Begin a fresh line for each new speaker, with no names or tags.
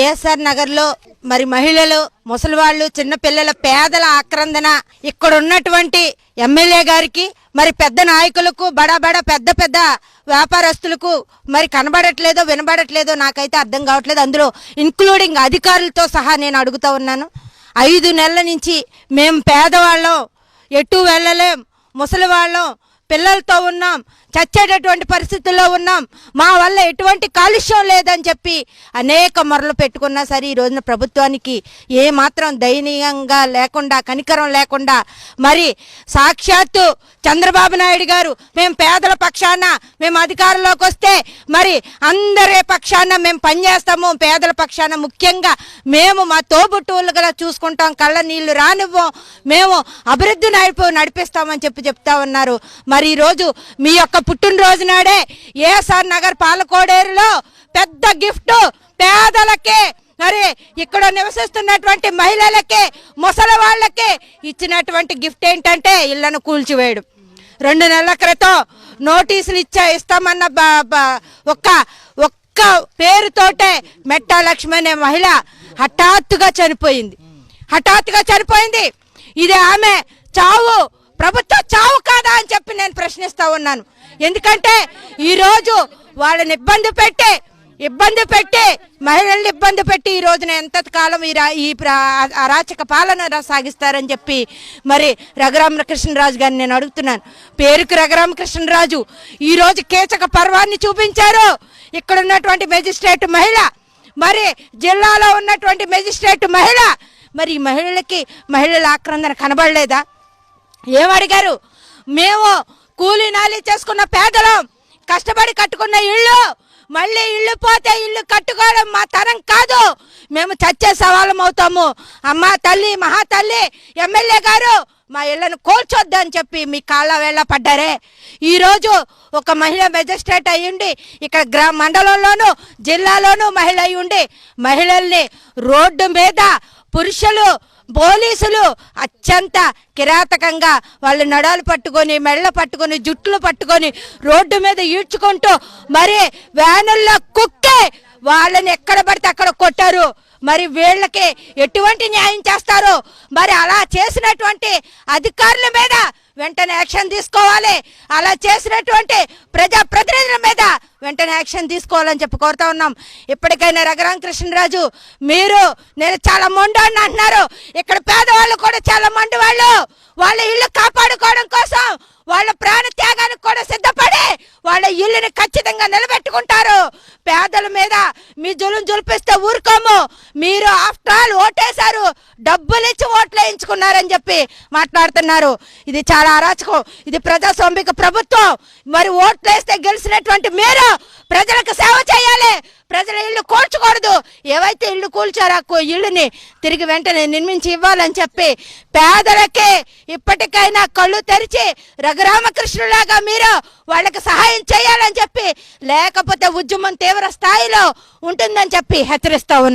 ASR నగర్లో మరి మహిళలు ముసలివాళ్ళు చిన్నపిల్లల పేదల ఆక్రందన ఇక్కడ ఉన్నటువంటి ఎమ్మెల్యే గారికి మరి పెద్ద నాయకులకు బడా బడా పెద్ద పెద్ద వ్యాపారస్తులకు మరి కనబడట్లేదో వినబడట్లేదో నాకైతే అర్థం కావట్లేదు. అందులో ఇంక్లూడింగ్ అధికారులతో సహా నేను అడుగుతా ఉన్నాను. ఐదు నెలల నుంచి మేము పేదవాళ్ళం ఎటు వెళ్ళలేం ముసలి వాళ్ళం పిల్లలతో ఉన్నాం. చచ్చేటటువంటి పరిస్థితుల్లో ఉన్నాం. మా వల్ల ఎటువంటి కాలుష్యం లేదని చెప్పి అనేక మొరలు పెట్టుకున్నా సరే ఈ రోజున ప్రభుత్వానికి ఏమాత్రం దయనీయంగా లేకుండా కనికరం లేకుండా మరి సాక్షాత్తు చంద్రబాబు నాయుడు గారు మేము పేదల పక్షాన మేము అధికారంలోకి వస్తే మరి అందరి పక్షాన మేము పనిచేస్తాము. పేదల పక్షాన ముఖ్యంగా మేము మా తోబుట్టువులుగా చూసుకుంటాం. కళ్ళ నీళ్ళు రానివ్వం. మేము అభివృద్ధి నడిపి నడిపిస్తామని చెప్పి చెప్తా ఉన్నారు. మరి ఈరోజు మీ యొక్క పుట్టినరోజు నాడే ఏఎస్ఆర్ నగర్ పాలకోడేరులో పెద్ద గిఫ్ట్ పేదలకే మరి ఇక్కడ నివసిస్తున్నటువంటి మహిళలకి ముసలి వాళ్ళకి ఇచ్చినటువంటి గిఫ్ట్ ఏంటంటే ఇళ్ళను కూల్చివేయడం. రెండు నెలల క్రితం నోటీసులు ఇచ్చా ఇస్తామన్న ఒక్క ఒక్క పేరుతోటే మెట్టా లక్ష్మి అనే మహిళ హఠాత్తుగా చనిపోయింది. హఠాత్తుగా చనిపోయింది. ఇది ఆమె చావు ప్రభుత్వం చావు కాదా అని చెప్పి నేను ప్రశ్నిస్తా ఉన్నాను. ఎందుకంటే ఈరోజు వాళ్ళని ఇబ్బంది పెట్టి ఇబ్బంది పెట్టి మహిళల్ని ఇబ్బంది పెట్టి ఈ రోజున ఎంత కాలం ఈ ఈ ప్ర- అరాచక పాలన సాగిస్తారని చెప్పి మరి రఘురామకృష్ణరాజు గారిని నేను అడుగుతున్నాను. పేరుకు రఘురామకృష్ణరాజు ఈ రోజు పర్వాన్ని చూపించారు. ఇక్కడ ఉన్నటువంటి మెజిస్ట్రేట్ మహిళ మరి జిల్లాలో ఉన్నటువంటి మెజిస్ట్రేట్ మహిళ మరి మహిళలకి మహిళల ఆక్రందన కనబడలేదా? ఏమడిగారు? మేము కూలీ నాలి చేసుకున్న పేదలం కష్టపడి కట్టుకున్న ఇల్లు మళ్ళీ ఇల్లు పోతే ఇల్లు కట్టుకోవడం మా తరం కాదు. మేము చచ్చే సవాలం అవుతాము. అమ్మ తల్లి మహా తల్లి ఎమ్మెల్యే గారు మా ఇళ్ళను కోల్చొద్దని చెప్పి మీ కాళ్ళ వేళ్ళ పడ్డారే. ఈరోజు ఒక మహిళ మెజిస్ట్రేట్ అయ్యుండి ఇక్కడ గ్రా మండలంలోనూ జిల్లాలోనూ మహిళ అయ్యుండి మహిళల్ని రోడ్డు మీద పురుషులు పోలీసులు అత్యంత కిరాతకంగా వాళ్ళు నడాలు పట్టుకొని మెళ్ళ పట్టుకొని జుట్లు పట్టుకొని రోడ్డు మీద ఈడ్చుకుంటూ మరి వ్యానుల్లో కుక్కే వాళ్ళని ఎక్కడ పడితే అక్కడ కొట్టారు. మరి వీళ్ళకి ఎటువంటి న్యాయం చేస్తారు? మరి అలా చేసినటువంటి అధికారుల మీద వెంటనే యాక్షన్ తీసుకోవాలి. అలా చేసినటువంటి ప్రజా ప్రతినిధుల మీద వెంటనే యాక్షన్ తీసుకోవాలని చెప్పి కోరుతా ఉన్నాం. ఇప్పటికైనా రఘురామ కృష్ణరాజు మీరు నేను చాలా మొండోని అంటున్నారు. ఇక్కడ పేదవాళ్ళు కూడా చాలా మండి వాళ్ళు వాళ్ళ ఇల్లు కాపాడుకోవడం కోసం వాళ్ళ ప్రాణ త్యాగానికి కూడా సిద్ధపడి వాళ్ళ ఇల్లుని ఖచ్చితంగా నిలబెట్టుకుంటారు. పేదల మీద మీ జులుం జులిపిస్తే ఊరుకోము. మీరు ఆఫ్టర్ ఆల్ ఓటేశారు. డబ్బులు ఇచ్చి ఓట్లు వేయించుకున్నారని చెప్పి మాట్లాడుతున్నారు. ఇది చాలా అరాచకం. ఇది ప్రజాస్వామిక ప్రభుత్వం. మరి ఓట్లు వేస్తే గెలిచినటువంటి మీరు ప్రజలకు సేవ చేయాలి. ప్రజల ఇల్లు కూల్చకూడదు. ఏవైతే ఇల్లు కూల్చారో ఆ ఇల్లుని తిరిగి వెంటనే నిర్మించి ఇవ్వాలని చెప్పి పేదలకే ఇప్పటికైనా కళ్ళు తెరిచి రఘురామకృష్ణులాగా మీరు వాళ్ళకి సహాయం చేయాలని చెప్పి లేకపోతే ఉద్యమం తీవ్ర స్థాయిలో ఉంటుందని చెప్పి హెచ్చరిస్తా ఉన్నాం